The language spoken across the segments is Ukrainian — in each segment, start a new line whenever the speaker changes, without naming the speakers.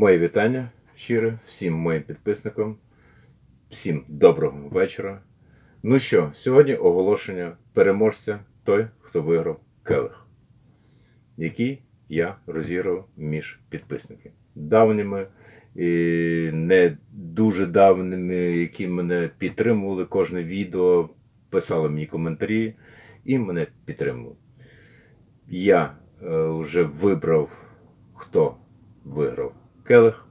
Моє вітання щире всім моїм підписникам, всім доброго вечора. Ну що, сьогодні оголошення переможця той, хто виграв келих, який я розіграв між підписниками. Давніми і не дуже давніми, які мене підтримували кожне відео, писали мені коментарі і мене підтримували. Я е, вже вибрав, хто виграв келих.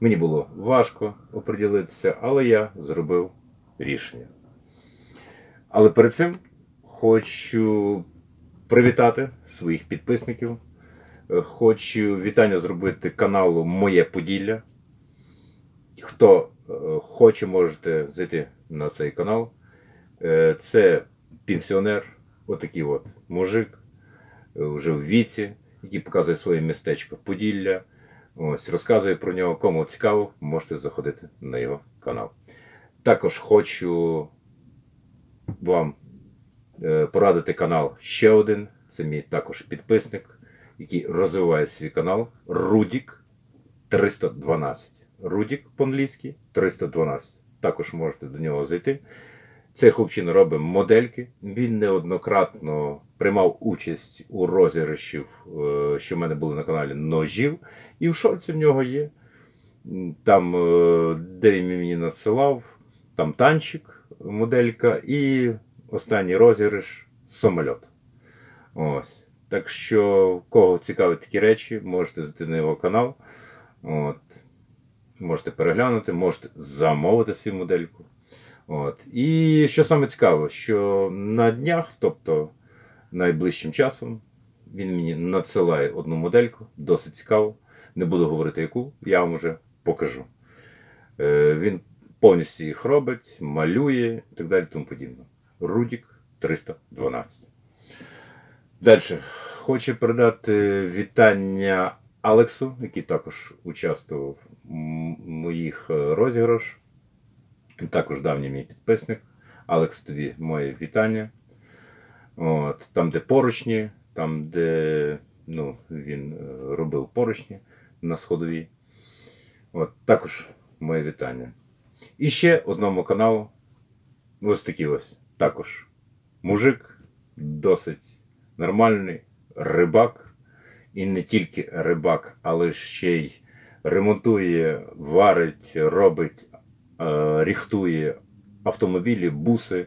Мені було важко оприділитися, але я зробив рішення. Але перед цим хочу привітати своїх підписників. Е, Хочу вітання зробити каналу Моє Поділля. Хто е, хоче, можете зайти на цей канал. Е, Це пенсіонер, отакий от мужик, вже в віці, який показує своє містечко Поділля. Ось, розказує про нього. Кому цікаво, можете заходити на його канал. Також хочу вам е, порадити канал ще один. Це мій також підписник, який розвиває свій канал Рудік 312. Рудік по-англійськи 312. Також можете до нього зайти. Цей хлопчина робить модельки. Він неоднократно приймав участь у розіграшів, е, що в мене були на каналі ножів. І в шорці в нього є. Там, е, де він мені надсилав, там танчик, моделька, і останній розіграш самольот. Ось. Так що, кого цікавить такі речі, можете зайти на його канал. От. Можете переглянути, можете замовити свою модельку. От. І що саме цікаво, що на днях, тобто найближчим часом, він мені надсилає одну модельку, досить цікаву. Не буду говорити яку, я вам вже покажу. Е, Він повністю їх робить, малює і так далі тому подібне. Рудік 312. Далі. Хочу передати вітання Алексу, який також участвував в моїх е, Він також давній мій підписник. Алекс, тобі моє вітання. От, там, де поручні, там, де ну, він е, робив поручні на сходовій. От, також моє вітання. І ще одному каналу. Ось такий ось також мужик, досить нормальний, рибак. І не тільки рибак, але ще й ремонтує, варить, робить, ріхтує автомобілі, буси.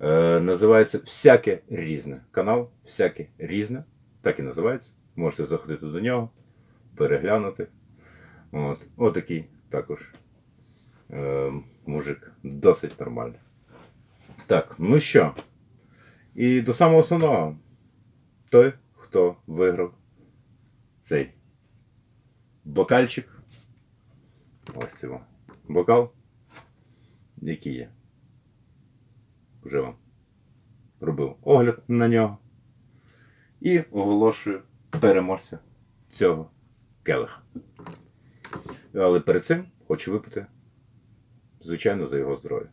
Е, називається Всяке різне. Канал Всяке різне. Так і називається. Можете заходити до нього, переглянути. От. Отакий також е, мужик. Досить нормальний. Так, ну що? І до самого основного. Той, хто виграв цей бокальчик. Ось цього. Бокал, який є. Вже вам робив огляд на нього. І оголошую переможця цього келиха. Але перед цим хочу випити, звичайно, за його здоров'я.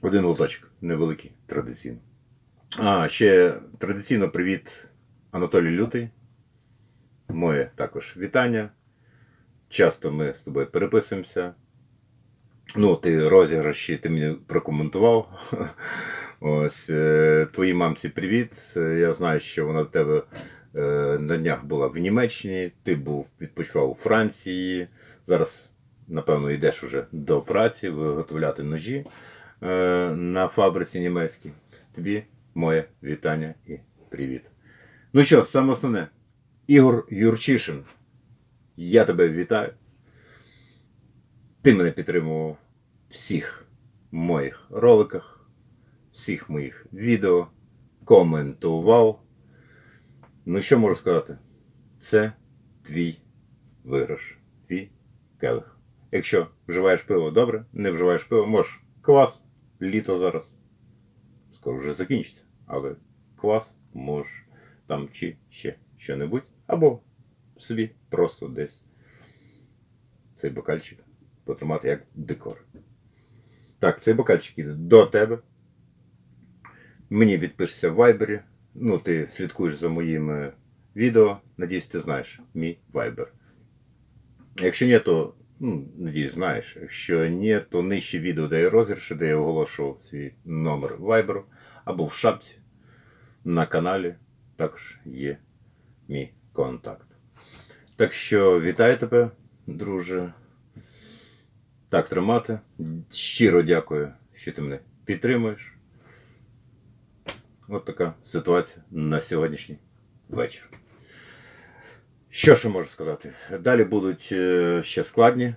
Один лоточок, невеликий, традиційно. А, ще традиційно привіт Анатолій Лютий. Моє також вітання. Часто ми з тобою переписуємося. Ну, ти розіграші, ти мені прокоментував. Ось е, твоїй мамці привіт. Е, Я знаю, що вона до тебе е, на днях була в Німеччині, ти був відпочивав у Франції. Зараз, напевно, йдеш вже до праці, виготовляти ножі на фабриці німецькій. Тобі моє вітання і привіт. Ну що, саме основне, Ігор Юрчишин, я тебе вітаю. Ти мене підтримував в всіх моїх роликах, всіх моїх відео, коментував. Ну що можу сказати? Це твій виграш, твій келих. Якщо вживаєш пиво добре, не вживаєш пиво, можеш квас, літо зараз. Скоро вже закінчиться. Але квас можеш там чи ще що-небудь, або собі просто десь цей бокальчик потримати як декор. Так, цей бокальчик іде до тебе. Мені підпишешся в вайбері. Ну, ти слідкуєш за моїми відео. Надіюсь, ти знаєш мій Viber. Якщо ні, то ну, надіюсь, знаєш. Якщо ні, то нижче відео, де є розіграші, де я оголошував свій номер Viber, або в шапці на каналі також є мій контакт. Так що вітаю тебе, друже. Так тримати. Щиро дякую, що ти мене підтримуєш. От така ситуація на сьогоднішній вечір. Що ще можу сказати? Далі будуть е, ще складні.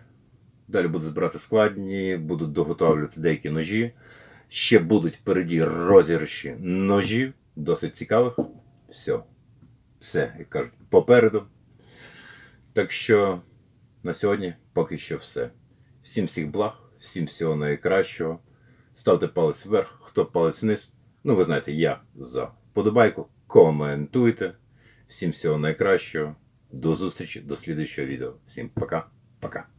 Далі буду збирати складні, буду доготовлювати деякі ножі. Ще будуть впереді розіграші ножів, досить цікавих. Все. Все, як кажуть, попереду. Так що на сьогодні поки що все. Всім всіх благ, всім всього найкращого. Ставте палець вверх, хто палець вниз. Ну, ви знаєте, я за вподобайку. Коментуйте. Всім всього найкращого. До зустрічі, до слідуючого відео. Всім пока. Пока.